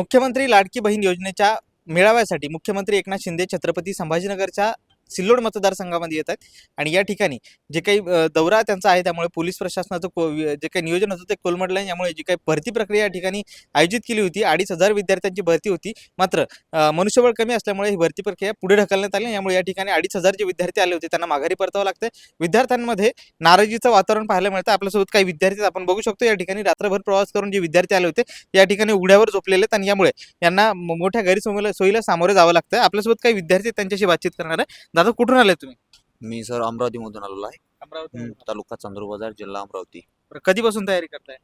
मुख्यमंत्री लाडकी बहीण योजनेच्या मेळाव्यासाठी मुख्यमंत्री एकनाथ शिंदे छत्रपती संभाजीनगरच्या सिल्लोड मतदारसंघामध्ये येत आहेत. आणि या ठिकाणी जे काही दौरा त्यांचा आहे त्यामुळे पोलीस प्रशासनाचं को जे काही नियोजन होतं ते कोलमडलं आहे. यामुळे जी काही भरती प्रक्रिया या ठिकाणी आयोजित केली होती अडीच हजार विद्यार्थ्यांची भरती होती. मात्र मनुष्यबळ कमी असल्यामुळे ही भरती प्रक्रिया पुढे ढकलण्यात आली यामुळे या ठिकाणी अडीच हजार जे विद्यार्थी आले होते त्यांना माघारी परतावं लागतं विद्यार्थ्यांमध्ये नाराजीचं वातावरण पाहायला मिळतं. आपल्यासोबत काही विद्यार्थी आपण बघू शकतो. या ठिकाणी रात्रभर प्रवास करून जे विद्यार्थी आले होते या ठिकाणी उघड्यावर झोपलेले आहेत. आणि यामुळे यांना मोठ्या गैरसोयीला सोयीला सामोरे जावं लागतं आपल्यासोबत काही विद्यार्थी त्यांच्याशी बातचीत करणार आहे. दादा कुठून आले तुम्ही? मी सर अमरावतीमधून आलेलो आहे. अमरावती हम्म, तालुका चांदूर बाजार जिल्हा अमरावती. कधीपासून तयारी करताय?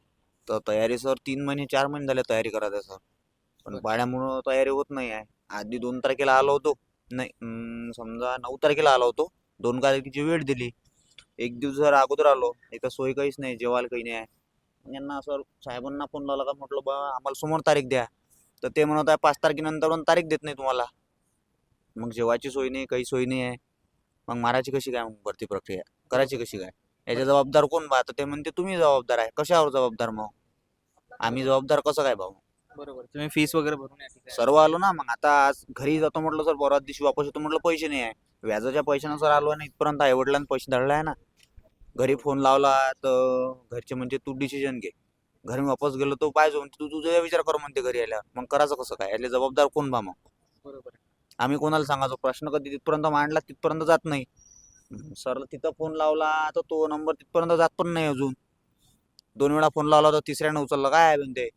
तर तयारी सर तीन महिने चार महिने झाले तयारी करायचं सर. पण बरं. पाण्यामुळं तयारी होत नाही आहे. आधी दोन तारखेला आलो होतो. नाही समजा नऊ तारखेला आलो होतो. दोन तारखेची वेळ दिली. एक दिवस जर अगोदर आलो इथं सोय काहीच नाही जेवायला काही नाही आहे. यांना सर साहेबांना फोन लावला का म्हटलं बा आम्हाला समोर तारीख द्या. तर ते म्हणत आहे पाच तारखेनंतर पण तारीख देत नाही तुम्हाला. मग जेवायची सोय नाही काही सोय नाही आहे. मग मारायची कशी काय मग भरती प्रक्रिया? करायची कशी काय? याच्या जबाबदार कोण बा? तर ते म्हणते तुम्ही जबाबदार आहे. कशावर जबाबदार मग? आम्ही जबाबदार कसं काय भाऊ? बरोबर. तुम्ही फीस वगैरे भरून या ठिकाणी. सर्व आलो ना मग आता आज घरी जातो म्हटलं सर परवा दिवशी वापस येतो म्हटलं पैसे नाही आहे. व्याजाच्या पैशानं सर आलो नाही इथपर्यंत आई वडिलांनी पैसे धरले आहे ना. घरी फोन लावला तर घरचे म्हणते तू डिसिजन घे. घरी वापस गेलो तो पाहिजे म्हणते तू तुझा विचार कर म्हणते घरी आल्यावर. मग करायचं कसं काय? याले जबाबदार कोण बा मग? बरोबर. आम्ही कोणाला सांगायचो? प्रश्न कधी तिथपर्यंत मांडला तिथपर्यंत जात नाही. सर तिथं फोन लावला तर तो नंबर तिथपर्यंत जात पण नाही अजून. दोन वेळा फोन लावला तर तिसऱ्याने उचलला काय आहे म्हणते?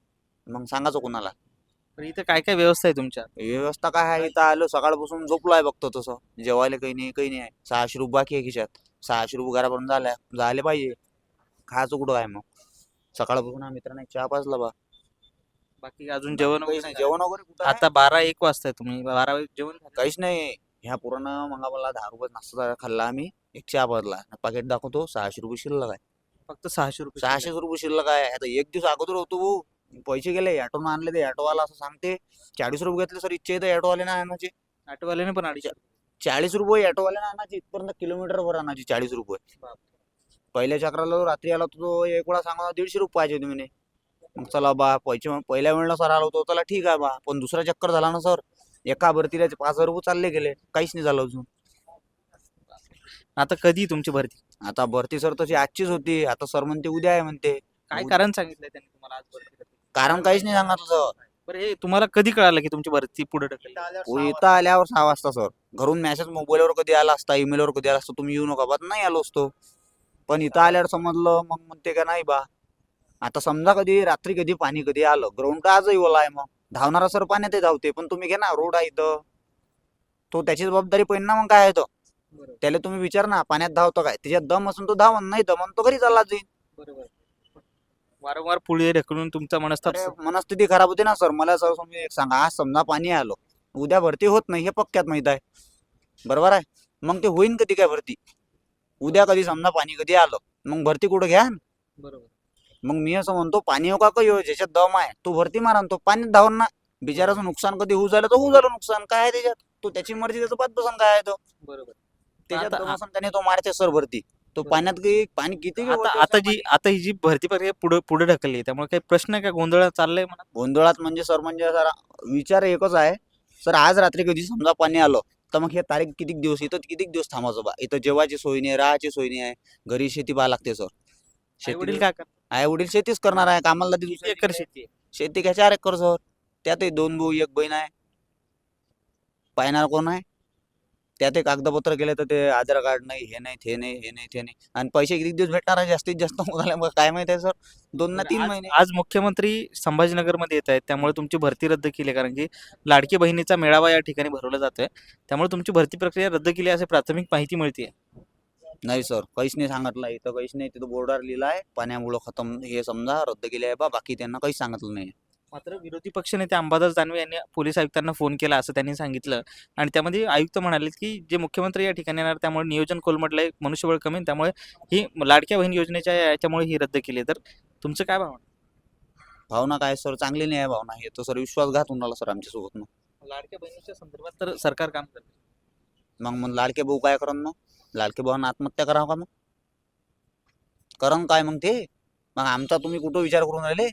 मग सांगायचं कोणाला. इथं काय काय व्यवस्था आहे तुमच्या? व्यवस्था काय आहे? इथं आलो सकाळपासून झोपलो आहे बघतो तसं. जेवायला काही नाही काही नाही. आहे सहाशे रुपये बाकी आहे खिशात. सहाशे रुपये घरापर्यंत झाल्या झाले पाहिजे. खायचं कुठं काय मग? सकाळपासून हा मित्रांना चहा पाजला बा. बाकी अजून जेवण काहीच वगैरे नाही नाही जेवण वगैरे कुठं? आता बारा एक वाजता तुम्ही बारा वाज- जेवण झालं? काहीच नाही ह्या पुरानं मग मला दहा रुपये नाश्ता खाल्ला आम्ही एक चहा पाजला पाकिट दाखवतो सहाशे रुपये शिल्लक आहे. फक्त सहाशे रुपये सहाशे रुपये शिल्लक आहे आता एक दिवस अगोदर होतो भाऊ पैसे गेले ऑटोनं आणले ते ऑटोवाला असं सांगते चाळीस रुपये घेतले सर इच्छा येतं ऑटोवाल्याने आणायचे. ऑटोवाल्याने पण अडीचशे चाळीस रुपये ऑटोवाल्याने आणायचे इथपर्यंत किलोमीटर वर आणायची चाळीस रुपये. बापरे. पहिल्या चक्राला जो रात्री आला होता तो एक वेळा सांगा दीडशे रुपये पाहिजे होते म्हणे. मग चला बा पैसे पहिल्या वेळेला सर आलो होतो त्याला ठीक आहे बा. पण दुसरा चक्कर झाला ना सर. एका भरतीला पाच हजार रुपये चालले गेले. काहीच नाही झालं अजून. आता कधी तुमची भरती? आता भरती सर तशी आजचीच होती. आता सर म्हणते उद्या आहे म्हणते. काय उद्या- कारण सांगितलंय त्यांनी तुम्हाला आज भरती? कारण काहीच नाही सांगितलं सर. बरं हे तुम्हाला कधी कळालं की तुमची भरती पुढे ढकलली? हो, इथं आल्यावर सहा वाजता सर. घरून मेसेज मोबाईलवर कधी आला असता ईमेलवर कधी आला असता तुम्ही येऊ नका बा. नाही आलो असतो. पण इथं आल्यावर समजलं मग म्हणते का नाही बा. आता समजा कधी रात्री कधी पाणी कधी आलं ग्राउंड का आजही ओला आहे मग? धावणारा सर पाण्यातही धावते पण तुम्ही घे ना रोड आहे इथं. तो त्याची जबाबदारी पहिली ना मग काय आहे तो? त्याला तुम्ही विचार ना पाण्यात धावतो काय? त्याच्यात दम असून तो धावन नाही दमन तो घरी चालला जाईल. बरोबर. वारंवार पुढे ढकलून तुमचा अरे, मनस्थिती खराब होते ना सर. मला सर तुम्ही एक सांगा आज समजा पाणी आलो उद्या भरती होत नाही हे पक्क्यात माहीत आहे. बरोबर आहे? मग ते होईन कधी काय भरती? उद्या कधी समजा पाणी कधी आलं मग भरती कुठं घ्या? बरोबर. मग मी असं म्हणतो पाणी हो का हो ज्याच्यात दम आहे तो भरती मारा तो पाण्यात धावून ना. बिचाराचं नुकसान कधी होऊ झालं तर होऊ झालं नुकसान काय आहे त्याच्यात? तो त्याची मर्जी त्याचं पाच बसन काय आहे तो? बरोबर. त्याच्यात आता- दम असन त्याने तो मारते सर भरती तो. पाण्यात पाणी किती आता आता जी आता ही जी भरती प्रक्रिया पुढे पुढे ढकलली आहे, त्यामुळे काही प्रश्न आहे का? गोंधळ चाललाय म्हणा. गोंधळात म्हणजे सर म्हणजे सर विचार एकच आहे. सर आज रात्री कधी समजा पाणी आलं तर मग हे तारीख किती दिवस इथं किती दिवस थांबायचं बा? इथं जेवायची सोय नाही राहायची सोय नाही आहे घरी शेती पाहा लागते सर. आई वडील शेती काय करतात? आई वडील शेतीच करणार आहे कामाला किती दुसरी एकर शेती. आहे? शेती काय चार एकर सर? त्यातही दोन भाऊ एक बहीण आहे. पाहणार कोण आहे? त्यात एक कागदपत्र केले तर ते आधार कार्ड नाही हे नाही ते नाही हे नाही ते नाही. आणि पैसे किती दिवस भेटणार आहे? जास्तीत जास्त मग काय माहिती आहे सर? दोन ना तीन आज- महिने. आज मुख्यमंत्री संभाजीनगरमध्ये येत आहेत त्यामुळे तुमची भरती रद्द केली आहे, कारण की लाडकी बहिणीचा मेळावा या ठिकाणी भरवला जातोय. त्यामुळे तुमची भरती प्रक्रिया रद्द केली असे प्राथमिक माहिती मिळते नाही सर काहीच नाही सांगितलं. इथं काहीच नाही तिथं बोर्डवर लिहिलं आहे. पाण्यामुळं खतम हे समजा रद्द केले आहे बा बाकी त्यांना काहीच सांगितलं नाही. मात्र विरोधी पक्षनेते अंबादास दानवे यांनी पोलीस आयुक्तांना फोन केला असं त्यांनी सांगितलं. आणि त्यामध्ये आयुक्त म्हणाले की जे मुख्यमंत्री या ठिकाणी येणार त्यामुळे नियोजन कोलमडलंय मनुष्यबळ कमी आहे, त्यामुळे ही लाडक्या बहीण योजनेच्या याच्यामुळे ही रद्द केली आहे. तर तुमचं काय भावना? भावना काय सर? चांगली नाही आहे भावना. हे तर सर विश्वासघात होऊन राहिला सर आमच्यासोबत मग लाडक्या बहिणीच्या संदर्भात तर सरकार काम करते मग मग लाडके भाऊ काय करन मग? लालके भावांना आत्महत्या करावं का मग? करण काय मग ते? मग आमचा तुम्ही कुठं विचार करून राहिले?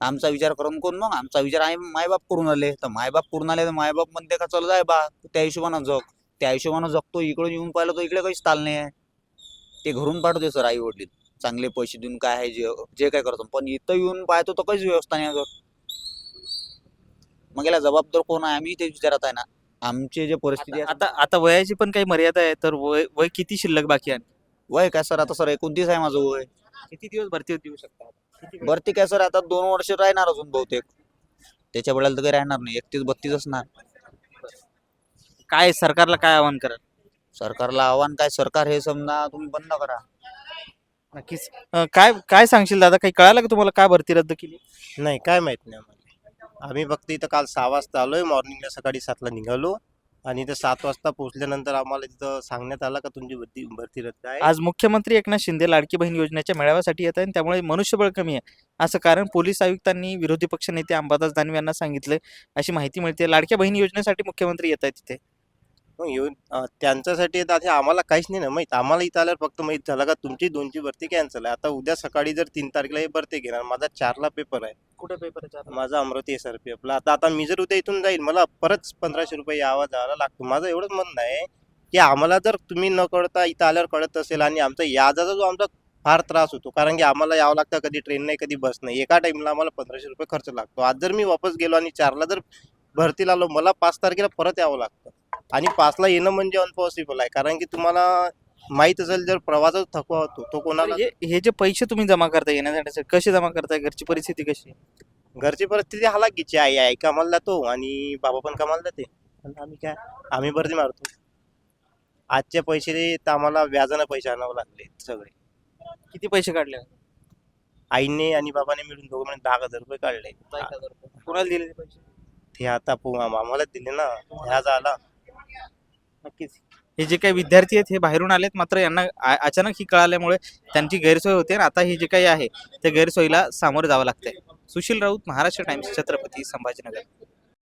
आमचा विचार करून कोण मग? आमचा विचार आहे मायबाप करून आले तर मायबाप करून आले तर मायबाप म्हणते का चल जाय बा त्या हिशोबानं जग. त्या हिशोबानं जगतो इकडून येऊन पाहिलं तर इकडे काहीच ताल नाही आहे. ते घरून पाठवते सर आई वडील चांगले पैसे देऊन काय आहे जे जे काय करतो. पण इथं येऊन पाहतो तर काहीच व्यवस्था नाही अगर सर. मग याला जबाबदार कोण आहे? आम्ही तेच विचारत आहे ना. आमची जे परिस्थिती आता आहे आता आता वयाची पण काही मर्यादा आहे तर वय वय किती शिल्लक बाकी आहे? वय काय सर? आता सर एकोणतीस आहे माझं वय. किती दिवस भरती देऊ शकता? भरती काय सर? आता दोन वर्ष राहणार अजून बहुतेक. त्याच्या वेळेला तर काही राहणार नाही. एकतीस बत्तीस असणार. काय सरकारला काय आवाहन करा सरकारला आव्हान काय? सरकार हे समजा तुम्ही बंद करा. नक्कीच. अं, काय काय सांगशील दादा? काही कळालं का तुम्हाला? काय भरती रद्द केली? नाही काय माहीत नाही आम्हाला. आम्ही फक्त इथं काल सहा वाजता आलोय. मॉर्निंगला सकाळी सातला निघालो. आणि इथं सात वाजता पोहोचल्यानंतर आम्हाला तिथं सांगण्यात आलं का तुमची भरती भरती रद्द आहे. आज मुख्यमंत्री एकनाथ शिंदे लाडकी बहीण योजनेच्या मेळाव्यासाठी येत आहे आणि त्यामुळे मनुष्यबळ कमी आहे. असं कारण पोलीस आयुक्तांनी विरोधी पक्षनेते अंबादास दानवे यांना सांगितलं अशी माहिती मिळते. लाडक्या बहीण योजनेसाठी मुख्यमंत्री येत आहेत तिथे मग येऊन अं, त्यांच्यासाठी आता आम्हाला काहीच नाही ना माहीत. आम्हाला इथं आल्यावर फक्त माहीत झालं का तुमची दोनची भरती कॅन्सल आहे. आता उद्या सकाळी जर तीन तारखेला हे भरती घेणार माझा चारला पेपर आहे. कुठे पेपर माझा अमरावती एस आर पी आपला. आता आता मी जर उद्या इथून जाईल मला परत पंधराशे रुपये यावा जायला लागतो. माझं एवढंच म्हणणं आहे की आम्हाला जर तुम्ही न कळता इथं आल्यावर कळत असेल आणि आमचा याजाचा जो आमचा फार त्रास होतो कारण की आम्हाला यावं लागतं कधी ट्रेन नाही कधी बस नाही. एका टाइमला आम्हाला पंधराशे रुपये खर्च लागतो. आज जर मी वापस गेलो आणि चारला जर भरतीला आलो मला पाच तारखेला परत यावं लागतं. आणि पाचला येणं म्हणजे अनपॉसिबल आहे. कारण की तुम्हाला माहीत असेल जर प्रवासाचा थकवा होतो तो कोणाला हे हे जे पैसे तुम्ही जमा करता येण्यासाठी कसे जमा करताय? घरची परिस्थिती कशी? आहे? घरची परिस्थिती हालाकीची आई आई कामाला जातो आणि बाबा पण कामाला जाते. आम्ही काय? आम्ही भरती मारतो. आजचे पैसे तर आम्हाला व्याजानं पैसे आणावं लागले सगळे. किती पैसे काढले? आईने आणि बाबाने मिळून दोघं म्हणजे दहा हजार रुपये काढले. कोणाला दिले ते पैसे? ते आता पो- आम- आम्हालाच दिले ना. व्याज आला नक्कीच. हे जे काही विद्यार्थी आहेत हे बाहेरून आलेत मात्र यांना आ- अचानक ही कळाल्यामुळे त्यांची गैरसोय होते आणि आता हे जे काही आहे त्या गैरसोयीला सामोरं जावं लागतंय. सुशील राऊत महाराष्ट्र टाइम्स छत्रपती संभाजीनगर.